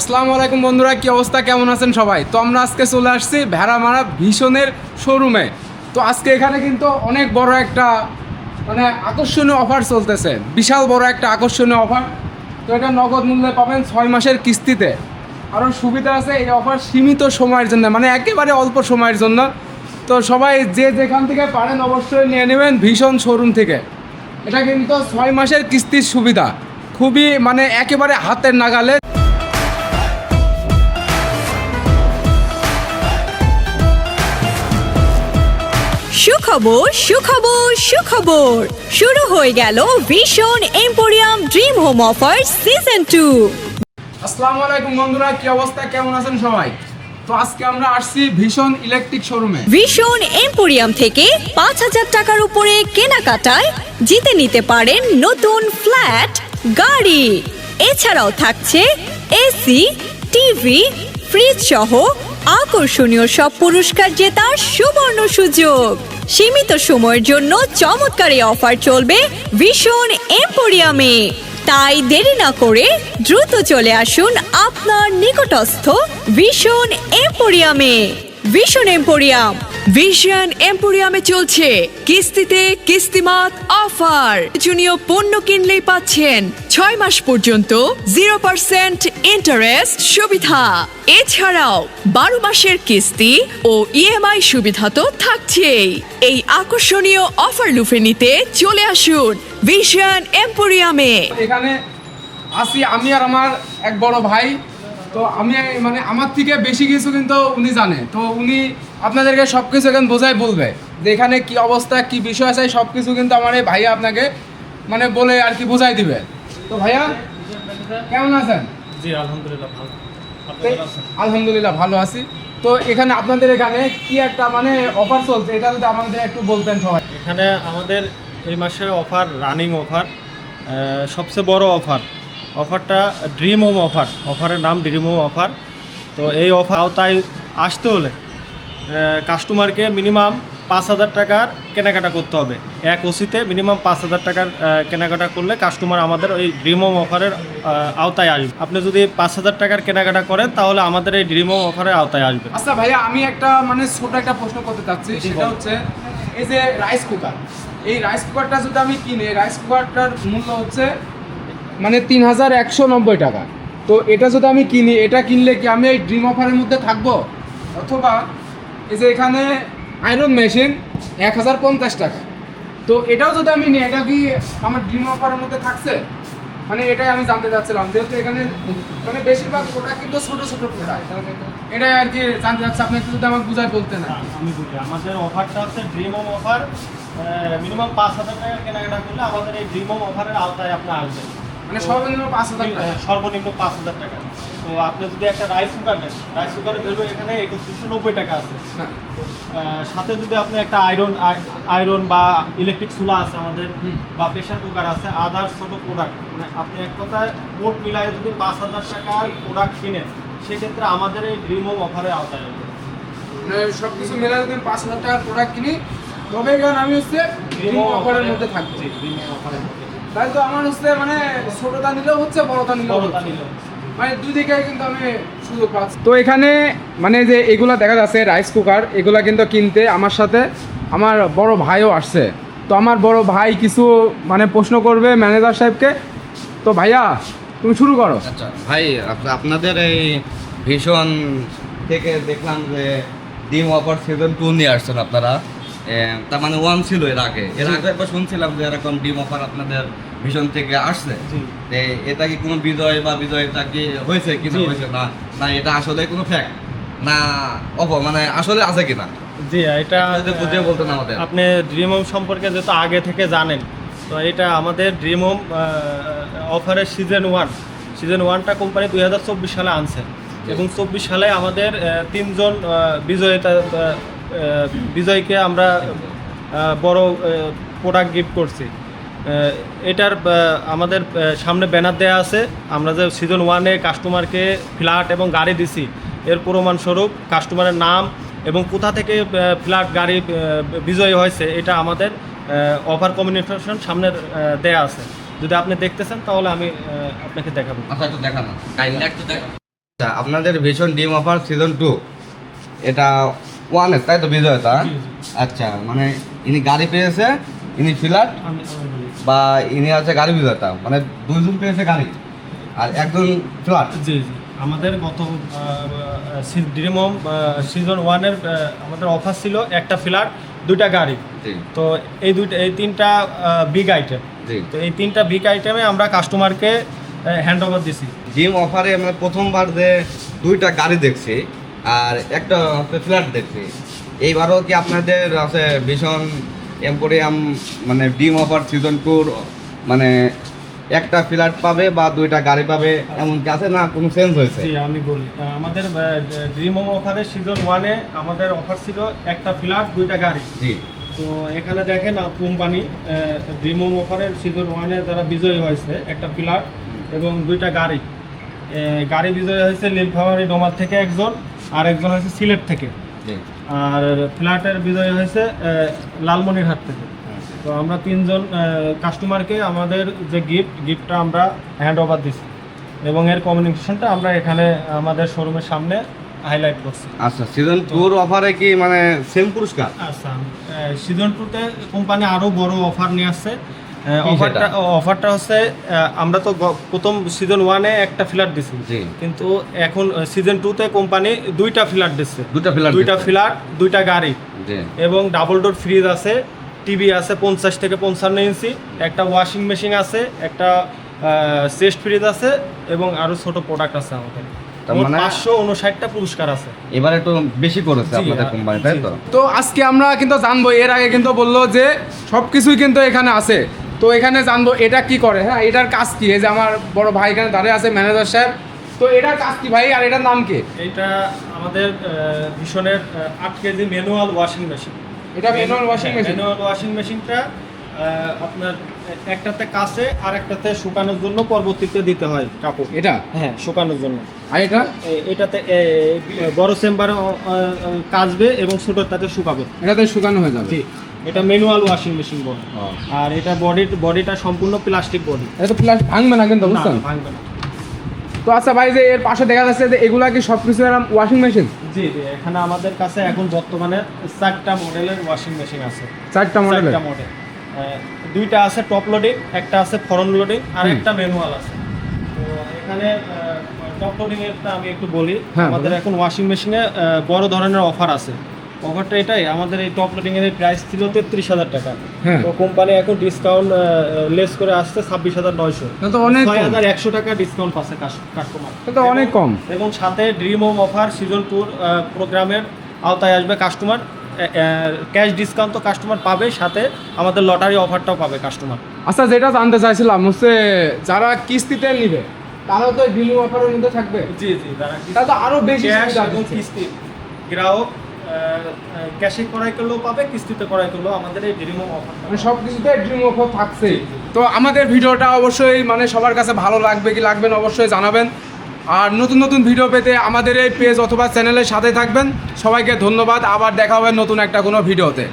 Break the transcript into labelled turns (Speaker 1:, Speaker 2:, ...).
Speaker 1: আসসালামু আলাইকুম বন্ধুরা, কি অবস্থা? কেমন আছেন সবাই? তো আমরা আজকে চলে আসছি ভেড়ামারা ভীষণের শোরুমে তো আজকে এখানে কিন্তু অনেক বড় একটা মানে আকর্ষণীয় অফার চলতেছে। বিশাল বড় একটা আকর্ষণীয় অফার তো এটা নগদ মূল্যে পাবেন ছয় মাসের কিস্তিতে। আরও সুবিধা আছে, এই অফার সীমিত সময়ের জন্য মানে একেবারে অল্প সময়ের জন্য। তো সবাই যে যেখান থেকে পারেন অবশ্যই নিয়ে নেবেন ভীষণ শোরুম থেকে। এটা কিন্তু ছয় মাসের কিস্তির সুবিধা। খুবই মানে একেবারে হাতের নাগালে
Speaker 2: সুখবর সুখবর সুখবর। শুরু হয়ে গেল Bhishon Emporium dream home offer season two
Speaker 1: আসসালামু আলাইকুম বন্ধুরা কি অবস্থা? কেমন আছেন সবাই? তো আজকে আমরা আসছি ভীষণ ইলেকট্রিক শোরুমে
Speaker 2: ভীষণ এম্পোরিয়াম থেকে পাঁচ হাজার টাকার উপরে কেনাকাটায় জিতে নিতে পারেন নতুন ফ্ল্যাট গাড়ি। এছাড়াও থাকছে এসি টিভি ফ্রিজ সহ আকর্ষণীয় সব পুরস্কার জেতার সুবর্ণ সুযোগ। সীমিত সময়ের জন্য চমৎকার অফার চলবে ভীষণ এম্পোরিয়ামে। তাই দেরি না করে দ্রুত চলে আসুন আপনার নিকটস্থ ভীষণ এম্পোরিয়ামে। ভীষণ এম্পোরিয়াম।
Speaker 3: ভিশন এম্পোরিয়ামে চলছে। কিস্তিতে কিস্তিমাত অফার। জুনিয় পণ্য কিনলেই পাচ্ছেন ছয় মাস পর্যন্ত জিরো পার্সেন্ট ইন্টারেস্ট সুবিধা। এছাড়াও বারো মাসের কিস্তি ও ইএমআই সুবিধা তো থাকছেই। এই আকর্ষণীয় অফার লুফে নিতে চলে আসুন ভিশন এম্পোরিয়ামে।
Speaker 1: এখানে আসি, আমি আর আমার এক বড় ভাই। তো আমি মানে আমার থেকে বেশি কিছু কিন্তু উনি জানে। তো উনি আপনাদেরকে সব কিছু এখানে বোঝাই বলবে যে এখানে কি অবস্থা কি বিষয় আছে সব কিছু কিন্তু আমার এই ভাইয়া আপনাকে মানে বলে আর কি বোঝাই দিবে। তো ভাইয়া কেমন আছেন?
Speaker 4: জি আলহামদুলিল্লাহ ভালো?
Speaker 1: আলহামদুলিল্লাহ ভালো আছি। তো এখানে আপনাদের এখানে কি একটা মানে অফার চলছে এটা যদি আমাদের একটু বলতেন সবাই।
Speaker 4: এখানে আমাদের এই মাসে অফার রানিং অফার সবচেয়ে বড় অফার অফারটা ড্রিম হোম অফার অফারের নাম ড্রিম হোম অফার তো এই অফার আওতায় আসতে হলে কাস্টমারকে মিনিমাম পাঁচ হাজার টাকার কেনাকাটা করতে হবে। এক ওসিতে মিনিমাম পাঁচ হাজার টাকার কেনাকাটা করলে কাস্টমার আমাদের ওই ড্রিম হোম অফারের আওতায় আসবে। আপনি যদি পাঁচ হাজার টাকার কেনাকাটা করেন তাহলে আমাদের এই ড্রিম হোম অফারের আওতায় আসবে।
Speaker 1: আচ্ছা ভাইয়া আমি একটা মানে ছোট একটা প্রশ্ন করতে চাচ্ছি সেটা হচ্ছে এই যে রাইস কুকার এই রাইস কুকারটা যদি আমি কিনি রাইস কুকারটার মূল্য হচ্ছে মানে তিন হাজার একশো নব্বই টাকা। তো এটা যদি আমি কিনি এটা কিনলে কি আমি এই ড্রিম অফারের মধ্যে থাকব? অথবা এই যে এখানে আয়রন মেশিন এক হাজার পঞ্চাশ টাকা। তো এটাও যদি আমি নিই, এটা কি আমার ড্রিম অফারের মধ্যে থাকছে? মানে এটাই আমি জানতে চাচ্ছিলাম, যেহেতু এখানে মানে বেশিরভাগ প্রোডাক্ট কিন্তু ছোট ছোট প্রোডাক্ট এটাই আর কি জানতে চাচ্ছি, আপনি যদি আমাকে বুঝাই বলতে না
Speaker 4: আমি বলি আমাদের অফারটা হচ্ছে ড্রিম অফার মিনিমাম পাঁচ হাজার টাকা কেনাকাটা করলে আমাদের এই ড্রিম অফারের আওতায় আপনি আসবেন
Speaker 1: মানে সর্বনিম্ন পাঁচ হাজার টাকা।
Speaker 4: হ্যাঁ, সর্বনিম্ন পাঁচ হাজার টাকা। তো আপনি যদি একটা রাইস কুকার নেন রাইস কুকারের ভ্যালু এখানে একুশশো নব্বই টাকা আছে।
Speaker 1: হ্যাঁ।
Speaker 4: সাথে যদি আপনি একটা আয়রন আয়রন বা ইলেকট্রিক চুলা আছে আমাদের বা প্রেশার কুকার আছে আদার্স ছোটো প্রোডাক্ট মানে আপনি এক কথায় মোট মিলায় যদি পাঁচ হাজার টাকার প্রোডাক্ট কিনেন সেক্ষেত্রে আমাদের এই ড্রিম হোম অফারের আওতায়
Speaker 1: মানে সব কিছু মেলা যদি পাঁচ হাজার টাকার প্রোডাক্ট কিনি তবে এখানে আমি হচ্ছে অফারের মধ্যে
Speaker 4: মধ্যে।
Speaker 1: তাই তো আমার হচ্ছে মানে ছোটটা নিলেও হচ্ছে বড়টা নিলেও হচ্ছে। মানে দুই দিকে কিন্তু আমি সুযোগ পাচ্ছি। তো এখানে মানে যে এগুলা দেখা যাচ্ছে রাইস কুকার এগুলা কিন্তু কিনতে আমার সাথে আমার বড় ভাইও আসছে। তো আমার বড় ভাই কিছু মানে প্রশ্ন করবে ম্যানেজার সাহেবকে। তো ভাইয়া তুমি শুরু করো।
Speaker 5: আচ্ছা ভাই আপনাদের এই ভীষণ থেকে দেখলাম যে ডিম অফার সিজন টু নিয়ে আসছেন আপনারা। তার মানে ওয়ান ছিল এর আগে। এর আগে একবার শুনছিলাম যে এরকম ডিম অফার আপনাদের ভীষণ থেকে আসছে। এটা কি কোনো বিজয় বা বিজয়টা কি হয়েছে কি না হয়েছে না না এটা আসলে কোনো ফ্যাক্ট না অপ মানে আসলে আছে কিনা?
Speaker 4: জি এটা
Speaker 5: বুঝিয়ে বলতেন আমাদের।
Speaker 4: আপনি ড্রিম হোম সম্পর্কে যেহেতু আগে থেকে জানেন তো এটা আমাদের ড্রিম হোম অফারের সিজন ওয়ান সিজন ওয়ানটা কোম্পানি দুই হাজার চব্বিশ সালে আনছে। এবং চব্বিশ সালে আমাদের তিনজন বিজয়িতা বিজয়কে আমরা বড় প্রোডাক্ট গিফট করছি। এটার আমাদের সামনে ব্যানার দেওয়া আছে। আমরা যে সিজন ওয়ানে কাস্টমারকে ফ্ল্যাট এবং গাড়ি দিছি এর প্রমাণস্বরূপ কাস্টমারের নাম এবং কোথা থেকে ফ্ল্যাট গাড়ি বিজয়ী হয়েছে এটা আমাদের অফার কমিউনিকেশন সামনে দেয়া আছে। যদি আপনি দেখতেছেন তাহলে আমি আপনাকে দেখাবো।
Speaker 5: আচ্ছা আচ্ছা, আপনাদের Bhishon dream offer season two এটা ওয়ানের তাই তো বিজয়তা। আচ্ছা মানে ইনি গাড়ি পেয়েছে ইনি
Speaker 4: আমি বলি।
Speaker 5: বা ইনি আছে গাড়ি বিজয়তা মানে দুইজন পেয়েছে গাড়ি আর একজন ফ্ল্যাট
Speaker 4: জি জি। আমাদের গত ড্রিমম সিজন ওয়ানের আমাদের অফার ছিল একটা ফ্ল্যাট দুইটা গাড়ি।
Speaker 5: জি।
Speaker 4: তো এই দুইটা এই তিনটা বিগ আইটেম
Speaker 5: জি।
Speaker 4: তো এই তিনটা বিগ আইটেমে আমরা কাস্টমারকে হ্যান্ড ওভার দিছি।
Speaker 5: জিম অফারে আমরা প্রথমবার যে দুইটা গাড়ি দেখছি আর একটা হচ্ছে ফ্ল্যাট দেখছি। এইবারও কি আপনাদের আছে ভীষণ এম্পোরিয়াম মানে ডিম অফার সিজন টুর মানে একটা ফ্ল্যাট পাবে বা দুইটা গাড়ি পাবে এমন কি আছে না কোনো চেঞ্জ হয়েছে?
Speaker 4: জি আমি বলি। আমাদের ড্রিমম অফারের সিজন ওয়ানে আমাদের অফার ছিল একটা ফ্ল্যাট দুইটা গাড়ি।
Speaker 5: জি।
Speaker 4: তো এখানে দেখেন কোম্পানি ড্রিমম অফারের সিজন ওয়ানে যারা বিজয়ী হয়েছে একটা ফ্ল্যাট এবং দুইটা গাড়ি। গাড়ি বিজয়ী হয়েছে নীলফামারী ডোমার থেকে একজন। আর একজন হয়েছে সিলেট থেকে। আর ফ্ল্যাটের বিজয় হয়েছে লালমনিরহাট থেকে। তো আমরা তিনজন কাস্টমারকে আমাদের যে গিফট গিফটটা আমরা হ্যান্ড ওভার দিচ্ছি এবং এর কমিউনিকেশনটা আমরা এখানে আমাদের শোরুমের সামনে হাইলাইট করছি।
Speaker 5: আচ্ছা সিজন টুর অফারে কি মানে সেম পুরস্কার?
Speaker 4: আচ্ছা সিজন টুতে কোম্পানি আরও বড় অফার নিয়ে আসছে। অফারটা অফারটা হচ্ছে আমরা তো প্রথম সিজন ওয়ানে একটা ফ্ল্যাট দিছি। কিন্তু এখন সিজন টুতে কোম্পানি দুইটা ফ্ল্যাট দিচ্ছে।
Speaker 5: দুটা ফ্ল্যাট
Speaker 4: দুইটা ফ্ল্যাট দুইটা গাড়ি। এবং ডাবল ডোর ফ্রিজ আছে টিভি আছে পঞ্চাশ থেকে পঞ্চান্ন ইঞ্চি একটা ওয়াশিং মেশিন আছে একটা চেস্ট ফ্রিজ আছে এবং আরও ছোট প্রোডাক্ট আছে আমাদের।
Speaker 5: মানে-
Speaker 4: পাঁচশো উনষাটটা পুরস্কার আছে।
Speaker 5: এবার একটু বেশি করেছে আপনাদের কোম্পানি তাই তো?
Speaker 1: তো আজকে আমরা কিন্তু জানব এর আগে কিন্তু বলল যে সব কিছুই কিন্তু এখানে আছে। তো এখানে জানব এটা কি করে হ্যাঁ? এটার কাজ কি? এই যে আমার বড় ভাই এখানে দাঁড়িয়ে আছে ম্যানেজার সাহেব। তো এটার কাজ কি ভাই? আর এটার নাম কি?
Speaker 4: এটা আমাদের ভীষণের আট কেজি ম্যানুয়াল ওয়াশিং মেশিন
Speaker 1: এটা manual washing machine
Speaker 4: manual washing মেশিনটা আপনার একটাতে কাছে আর একটাতে শুকানোর জন্য পরবর্তীতে দিতে হয় কাপড়।
Speaker 1: এটা?
Speaker 4: হ্যাঁ শুকানোর জন্য।
Speaker 1: আর এটা?
Speaker 4: এটাতে বড় চেম্বারে কাচবে এবং ছোটটাতে শুকাবে।
Speaker 1: এটাতে শুকানো হয়ে যাবে।
Speaker 4: জি। এটা ম্যানুয়াল ওয়াশিং মেশিন বলে আর এটা বডি বডিটা সম্পূর্ণ প্লাস্টিক বডি
Speaker 1: এটা তো প্লাস ভাঙবে না কিন্তু বুঝছেন?
Speaker 4: ভাঙবে না।
Speaker 1: তো আচ্ছা ভাই যে এর পাশে দেখা যাচ্ছে যে এগুলা কি সব কিছু ওয়াশিং মেশিন
Speaker 4: জি জি এখানে আমাদের কাছে এখন বর্তমানে চারটা মডেলের ওয়াশিং মেশিন আছে।
Speaker 1: চারটা মডেলের
Speaker 4: চারটা মডেল দুইটা আছে টপ লোডিং একটা আছে ফরন লোডিং আর একটা ম্যানুয়াল আছে। তো এখানে টপ লোডিং এরটা আমি একটু বলি।
Speaker 1: হ্যাঁ,
Speaker 4: আমাদের এখন ওয়াশিং মেশিনে বড় ধরনের অফার আছে। অফারটা এটাই আমাদের এই টপ লোডিং এর প্রাইস ছিল তেত্রিশ হাজার টাকা।
Speaker 1: হ্যাঁ।
Speaker 4: তো কোম্পানি এখন ডিসকাউন্ট লেস করে আসছে ছাব্বিশ হাজার নয়শো।
Speaker 1: তো অনেক
Speaker 4: ছয়। হাজার একশো টাকা ডিসকাউন্ট পাচ্ছে কাস্টমার
Speaker 1: তো অনেক কম।
Speaker 4: এবং সাথে dream home offer season two প্রোগ্রামের আওতায় আসবে কাস্টমার ক্যাশ ডিসকাউন্ট তো কাস্টমার পাবে সাথে আমাদের লটারি অফারটাও পাবে কাস্টমার
Speaker 1: আচ্ছা যেটা জানতে চাইছিলাম হচ্ছে যারা কিস্তিতে নিবে তারাও তো ড্রিম অফারের মধ্যে থাকবে?
Speaker 4: জি জি তারা
Speaker 1: তা তো আরও বেশি
Speaker 4: কিস্তি। গ্রাহক ক্যাশে করাই করলেও পাবে কিস্তিতে করাই করলেও আমাদের এই ড্রিম অফার
Speaker 1: মানে সব কিছুতে ড্রিম অফার থাকছে তো আমাদের ভিডিওটা অবশ্যই মানে সবার কাছে ভালো লাগবে কি লাগবে না অবশ্যই জানাবেন। আর নতুন নতুন ভিডিও পেতে আমাদের এই পেজ অথবা চ্যানেলের সাথে থাকবেন। সবাইকে ধন্যবাদ আবার দেখা হবে নতুন একটা কোনো ভিডিওতে।